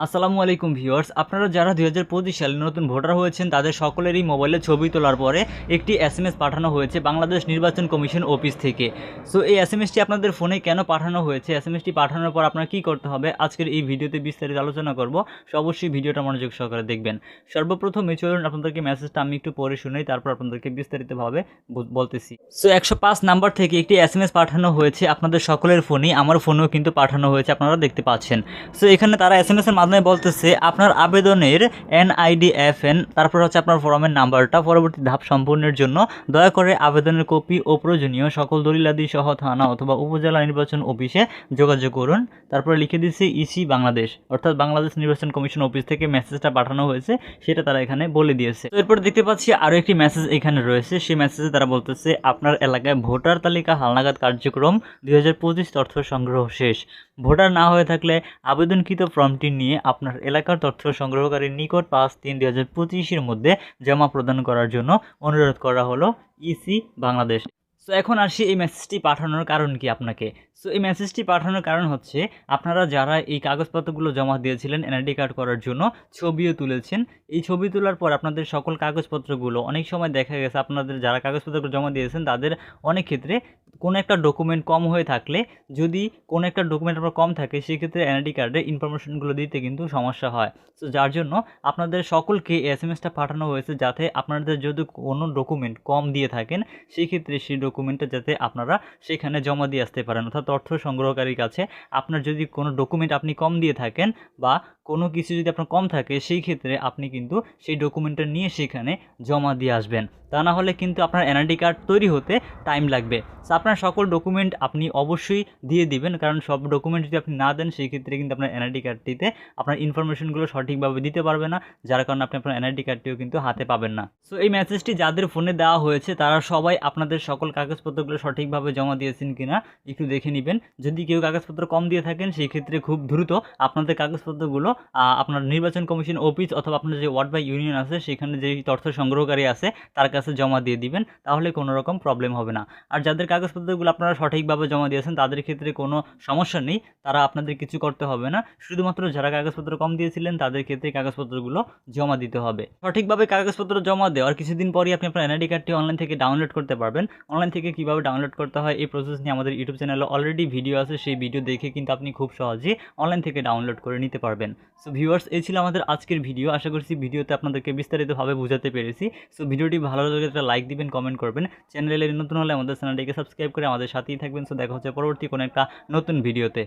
আসসালামু আলাইকুম ভিউয়ার্স, আপনারা যারা দুই হাজার পঁচিশ সালে নতুন ভোটার হয়েছেন, তাদের সকলেরই মোবাইলে ছবি তোলার পরে একটি এস পাঠানো হয়েছে বাংলাদেশ নির্বাচন কমিশন অফিস থেকে। সো এই এস আপনাদের ফোনে কেন পাঠানো হয়েছে? এস পাঠানোর পর আপনার কী করতে হবে? আজকের এই ভিডিওতে বিস্তারিত আলোচনা করব। সো অবশ্যই ভিডিওটা মনোযোগ সহকারে দেখবেন। সর্বপ্রথমে চলুন আপনাদেরকে মেসেজটা আমি একটু পড়ে শুনেই, তারপর আপনাদেরকে বিস্তারিতভাবে বল- বলতেছি। সো একশো পাঁচ নাম্বার থেকে একটি এস পাঠানো হয়েছে আপনাদের সকলের ফোনেই, আমার ফোনেও কিন্তু পাঠানো হয়েছে, আপনারা দেখতে পাচ্ছেন। সো এখানে তারা এস এর মাধ্যমে বলতেছে, আপনার আবেদনের এনআইডি এফ এন তারপর হচ্ছে আপনার ফর্মের নাম্বারটা, পরবর্তী ধাপ সম্পূর্ণের জন্য দয়া করে আবেদনের কপি ও প্রয়োজনীয় সকল দলিলাদি সহ থানা অথবা উপজেলা নির্বাচন অফিসে যোগাযোগ করুন। তারপরে লিখে দিচ্ছে, ইসি বাংলাদেশ, অর্থাৎ বাংলাদেশ নির্বাচন কমিশন অফিস থেকে মেসেজটা পাঠানো হয়েছে, সেটা তারা এখানে বলে দিয়েছে। এরপর দেখতে পাচ্ছি আরও একটি মেসেজ এখানে রয়েছে, সেই মেসেজে তারা বলতেছে, আপনার এলাকায় ভোটার তালিকা, হালনাগাদ কার্যক্রম দুই হাজার পঁচিশ তথ্য সংগ্রহ শেষ। ভোটার না হয়ে থাকলে আবেদনকৃত ফর্মটি নিয়ে আপনার এলাকার তথ্য সংগ্রহকারীর নিকট পাঁচ তিন দুই হাজার পঁচিশের মধ্যে জমা প্রদান করার জন্য অনুরোধ করা হলো ইসি বাংলাদেশ তো এখন আসি এই মেসেজটি পাঠানোর কারণ কি আপনাকে? সো এই মেসেজটি পাঠানোর কারণ হচ্ছে, আপনারা যারা এই কাগজপত্রগুলো জমা দিয়েছিলেন এনআইডি কার্ড করার জন্য, ছবিও তুলেছেন। এই ছবি তোলার পর আপনাদের সকল কাগজপত্রগুলো, অনেক সময় দেখা গেছে আপনাদের যারা কাগজপত্রগুলো জমা দিয়েছেন, তাদের অনেক ক্ষেত্রে কোনো একটা ডকুমেন্ট কম হয়ে থাকলে, যদি কোনো একটা ডকুমেন্ট আপনার কম থাকে, সেক্ষেত্রে এনআইডি কার্ডের ইনফরমেশনগুলো দিতে কিন্তু সমস্যা হয়। সো যার জন্য আপনাদের সকলকে এস এম এসটা পাঠানো হয়েছে যাতে আপনাদের যদি কোনো ডকুমেন্ট কম দিয়ে থাকেন, সেক্ষেত্রে সেই ডকুমেন্টটা যাতে আপনারা সেখানে জমা দিয়ে আসতে পারেন। অর্থাৎ অর্থ সংগ্রহকারীর কাছে আপনার যদি কোনো ডকুমেন্ট আপনি কম দিয়ে থাকেন বা কোনো কিছু যদি আপনার কম থাকে সেই ক্ষেত্রে আপনি কিন্তু সেই ডকুমেন্টটা নিয়ে সেখানে জমা দিয়ে আসবেন। তা না হলে কিন্তু আপনার এনআইডি কার্ড তৈরি হতে টাইম লাগবে। So, আপনার সকল ডকুমেন্ট আপনি অবশ্যই দিয়ে দিবেন কারণ সব ডকুমেন্ট যদি আপনি না দেন সেই ক্ষেত্রে কিন্তু আপনার এনআইডি কার্ডটিতে আপনার ইনফরমেশনগুলো সঠিকভাবে দিতে পারবে না যার কারণে আপনি আপনার এনআইডি কার্ডটিও কিন্তু হাতে পাবেন না। সো এই মেসেজটি যাদের ফোনে দেওয়া হয়েছে তারা সবাই আপনাদের সকল কাগজপত্রগুলো সঠিকভাবে জমা দিয়েছেন কিনা একটু দেখে নেবেন। যদি কেউ কাগজপত্র কম দিয়ে থাকেন সেই ক্ষেত্রে খুব দ্রুত আপনাদের কাগজপত্রগুলো আপনার নির্বাচন কমিশন অফিস অথবা আপনার যে ওয়ার্ড বাই ইউনিয়ন আছে, সেখানে যে তথ্য সংগ্রহকারী আছে, তার কাছে জমা দিয়ে দিবেন, তাহলে কোনো রকম প্রবলেম হবে না। আর যাদের কাগজপত্রগুলো আপনারা সঠিকভাবে জমা দিয়েছেন, তাদের ক্ষেত্রে কোনো সমস্যা নেই, তারা আপনাদের কিছু করতে হবে না। শুধুমাত্র যারা কাগজপত্র কম দিয়েছিলেন, তাদের ক্ষেত্রে কাগজপত্রগুলো জমা দিতে হবে। সঠিকভাবে কাগজপত্র জমা দেওয়ার কিছুদিন পরই আপনি আপনার এনআইডি কার্ডটি অনলাইন থেকে ডাউনলোড করতে পারবেন। অনলাইন থেকে কীভাবে ডাউনলোড করতে হয়, এই প্রসেস নিয়ে আমাদের ইউটিউব চ্যানেলে অলরেডি ভিডিও আছে, সেই ভিডিও দেখে কিন্তু আপনি খুব সহজেই অনলাইন থেকে ডাউনলোড করে নিতে পারবেন। সো ভিউয়ার্স এই ছিল আমাদের আজকের ভিডিও আশা করছি ভিডিওতে আপনাদেরকে বিস্তারিতভাবে বোঝাতে পেরেছি। সো ভিডিওটি ভালো লাগলে একটা লাইক দিবেন কমেন্ট করবেন। চ্যানেলে নতুন হলে আমাদের চ্যানেলটিকে সাবস্ক্রাইব করে আমাদের সাথেই থাকবেন। সো দেখা হচ্ছে পরবর্তী কোনো একটা নতুন ভিডিওতে